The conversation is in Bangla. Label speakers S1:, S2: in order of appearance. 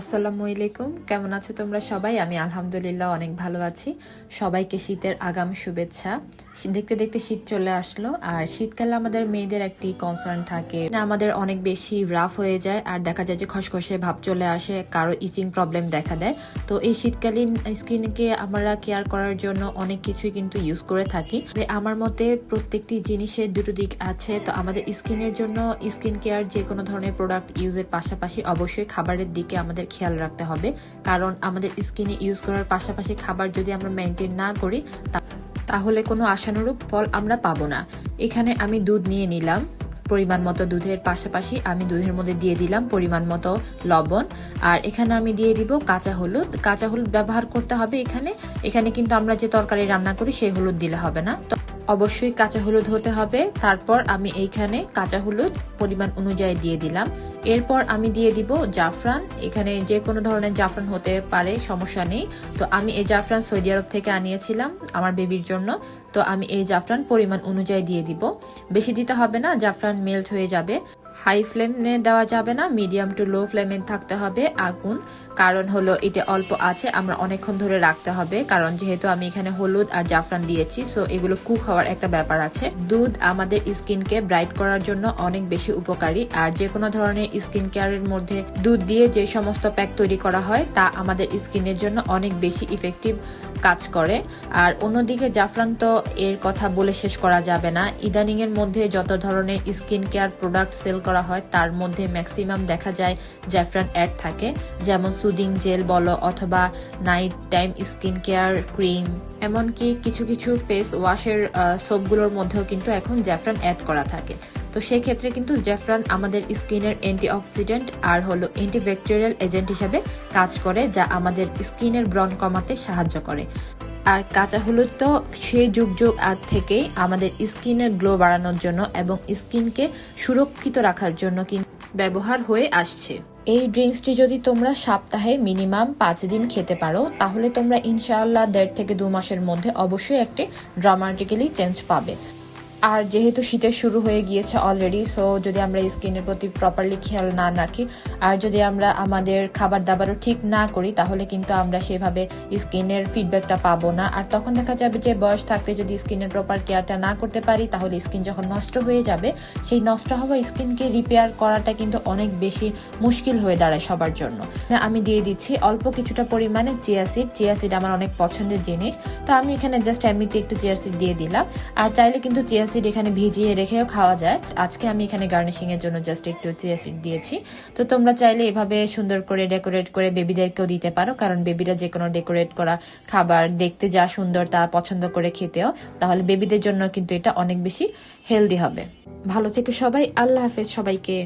S1: আসসালামু আলাইকুম। কেমন আছো তোমরা সবাই? আমি আলহামদুলিল্লাহ অনেক ভালো আছি। সবাইকে শীতের আগাম শুভেচ্ছা। দেখতে দেখতে শীত চলে আসলো আর শীতকালে আমাদের মেয়েদের একটি কনসার্ন থাকে। আমাদের অনেক বেশি রাফ হয়ে যায় আর দেখা যায় যে খসখসে ভাব চলে আসে, কারও ইচিং প্রবলেম দেখা দেয়। তো এই শীতকালীন স্কিনকে আমরা কেয়ার করার জন্য অনেক কিছুই কিন্তু ইউজ করে থাকি। আমার মতে প্রত্যেকটি জিনিসের দুটো দিক আছে। তো আমাদের স্কিনের জন্য স্কিন কেয়ার যে কোনো ধরনের প্রোডাক্ট ইউজের পাশাপাশি অবশ্যই খাবারের দিকে আমাদের খেয়াল রাখতে হবে। কারণ আমাদের স্কিনে ইউজ করার পাশাপাশি খাবার যদি আমরা মেনটেন না করি তাহলে কোনো আশানুরূপ ফল আমরা পাবো না। এখানে আমি দুধ নিয়ে নিলাম। পরিমাণ মতো দুধের পাশাপাশি আমি দুধের মধ্যে দিয়ে দিলাম পরিমাণ মতো লবণ। আর এখানে আমি দিয়ে দিব কাঁচা হলুদ। কাঁচা হলুদ ব্যবহার করতে হবে এখানে। এখানে কিন্তু আমরা যে তরকারি রান্না করি সেই হলুদ দিলে হবে না। অবশ্যই কাঁচা হলুদ হতে হবে। তারপর আমি এইখানে কাঁচা হলুদ পরিমাণ অনুযায়ী দিয়ে দিলাম। এরপর আমি দিয়ে দিব জাফরান। এখানে যে কোনো ধরনের জাফরান হতে পারে, সমস্যা নেই। তো আমি এই জাফরান সৌদি আরব থেকে আনিয়েছিলাম আমার বেবির জন্য। তো আমি এই জাফরান পরিমাণ অনুযায়ী দিয়ে দিব। বেশি দিতে হবে না, জাফরান মেল্ট হয়ে যাবে। হাই ফ্লেমে দেওয়া যাবে না, মিডিয়াম টু লো ফ্লেমে থাকতে হবে আগুন। কারণ হলো এটা অল্প আছে, আমরা অনেকক্ষণ ধরে রাখতে হবে। কারণ যেহেতু আমি এখানে হলুদ আর জাফরান দিয়েছি সো এগুলো কুক হওয়ার একটা ব্যাপার আছে। দুধ আমাদের স্কিনকে ব্রাইট করার জন্য অনেক বেশি উপকারী। আর যে কোনো ধরনের স্কিন কেয়ারের মধ্যে দুধ দিয়ে যে সমস্ত প্যাক তৈরি করা হয়, তা আমাদের স্কিনের জন্য অনেক বেশি ইফেক্টিভ কাজ করে। আর অন্যদিকে জাফরান তো এর কথা বলে শেষ করা যাবে না। ইদানিং এর মধ্যে যত ধরনের স্কিন কেয়ার প্রোডাক্ট সেল করা হয়, তার মধ্যে ম্যাক্সিমাম দেখা যায় জাফরান অ্যাড থাকে। যেমন সুদিং জেল বলো অথবা night time skin care cream এমনকি কিছু কিছু ফেস ওয়াশের সোপগুলোর মধ্যেও কিন্তু এখন জাফরান অ্যাড করা থাকে। তো সেক্ষেত্রে কিন্তু জাফরান আমাদের স্কিনের অ্যান্টিঅক্সিডেন্ট আর হলো অ্যান্টিব্যাকটেরিয়াল এজেন্ট হিসাবে কাজ করে, যা আমাদের স্কিনের ব্রণ কমাতে সাহায্য করে। আর কাঁচা হলুদ তো সেই যুগ যুগ আগ থেকেই আমাদের স্কিনের গ্লো বাড়ানোর জন্য এবং স্কিনকে সুরক্ষিত রাখার জন্য ব্যবহার হয়ে আসছে। এই ড্রিঙ্কসটি যদি তোমরা সপ্তাহে মিনিমাম পাঁচ দিন খেতে পারো, তাহলে তোমরা ইনশাআল্লাহ দেড় থেকে দু মাসের মধ্যে অবশ্যই একটি ড্রামাটিক্যালি চেঞ্জ পাবে। আর যেহেতু শীতের শুরু হয়ে গিয়েছে অলরেডি সো যদি আমরা স্কিনের প্রতি প্রপারলি খেয়াল না রাখি আর যদি আমরা আমাদের খাবার দাবারও ঠিক না করি তাহলে কিন্তু আমরা সেভাবে স্কিনের ফিডব্যাকটা পাবো না। আর তখন দেখা যাবে যে বয়স থাকতে যদি স্কিনের প্রপার কেয়ারটা না করতে পারি তাহলে স্কিন যখন নষ্ট হয়ে যাবে সেই নষ্ট হওয়া স্কিনকে রিপেয়ার করাটা কিন্তু অনেক বেশি মুশকিল হয়ে দাঁড়ায় সবার জন্য। না, আমি দিয়ে দিচ্ছি অল্প কিছুটা পরিমাণে চিয়াসিড চিয়াসিড আমার অনেক পছন্দের জিনিস। তো আমি এখানে জাস্ট এমনিতে একটু চিয়াসিড দিয়ে দিলাম। আর চাইলে কিন্তু চিয়াসিড এখানে ভিজিয়ে রেখেও খাওয়া যায়। আজকে আমি এখানে গার্নিশিং এর জন্য জাস্ট একটু চিয়াসিড দিয়েছি। তো তোমরা চাইলে এভাবে সুন্দর করে ডেকোরেট করে বেবিদেরকেও দিতে পারো, কারণ বেবিরা যে কোনো ডেকোরেট করা খাবার দেখতে যা সুন্দর তা পছন্দ করে খেতেও, তাহলে বেবিদের জন্য কিন্তু এটা অনেক বেশি হেলদি হবে। ভালো থেকে সবাই, আল্লাহ হাফেজ সবাইকে।